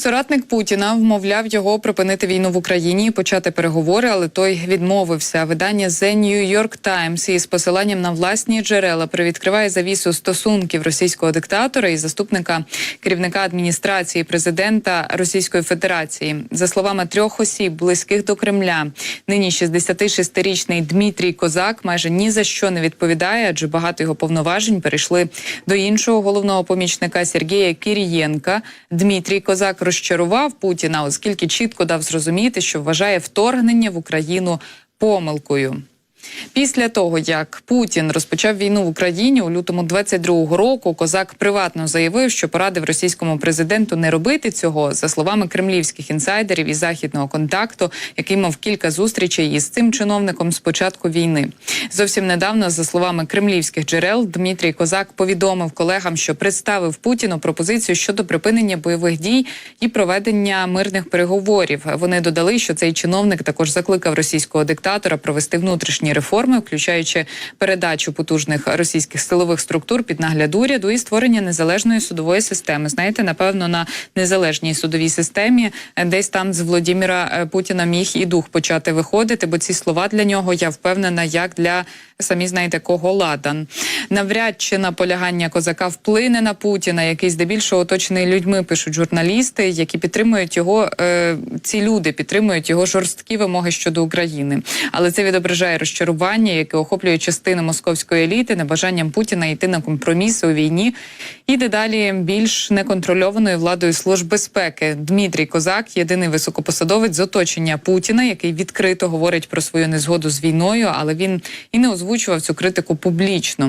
Соратник Путіна вмовляв його припинити війну в Україні і почати переговори, але той відмовився. Видання The New York Times із посиланням на власні джерела привідкриває завісу стосунків російського диктатора і заступника керівника адміністрації президента Російської Федерації. За словами трьох осіб, близьких до Кремля, нині 66-річний Дмитрій Козак майже ні за що не відповідає, адже багато його повноважень перейшли до іншого головного помічника Сергія Кирієнка. Дмитрій Козак розчарував Путіна, оскільки чітко дав зрозуміти, що вважає вторгнення в Україну помилкою. Після того, як Путін розпочав війну в Україні у лютому 22-го року, козак приватно заявив, що порадив російському президенту не робити цього, за словами кремлівських інсайдерів і західного контакту, який мав кілька зустрічей із цим чиновником з початку війни. Зовсім недавно, за словами кремлівських джерел, Дмитрій Козак повідомив колегам, що представив Путіну пропозицію щодо припинення бойових дій і проведення мирних переговорів. Вони додали, що цей чиновник також закликав російського диктатора провести внутрішні реформи, включаючи передачу потужних російських силових структур під нагляд уряду і створення незалежної судової системи. Знаєте, напевно, на незалежній судовій системі е, десь там з Володимира е, Путіна міг і дух почати виходити, бо ці слова для нього я впевнена, як для самі знаєте кого ладан. Навряд чи наполягання козака вплине на Путіна, який здебільшого оточений людьми пишуть журналісти, які підтримують його. Е, ці люди підтримують його жорсткі вимоги щодо України, але це відображає розчарування, яке охоплює частину московської еліти, небажанням Путіна йти на компроміси у війні і дедалі більш неконтрольованою владою служб безпеки. Дмитрій Козак, єдиний високопосадовець з оточення Путіна, який відкрито говорить про свою незгоду з війною, але він і не озвучував цю критику публічно.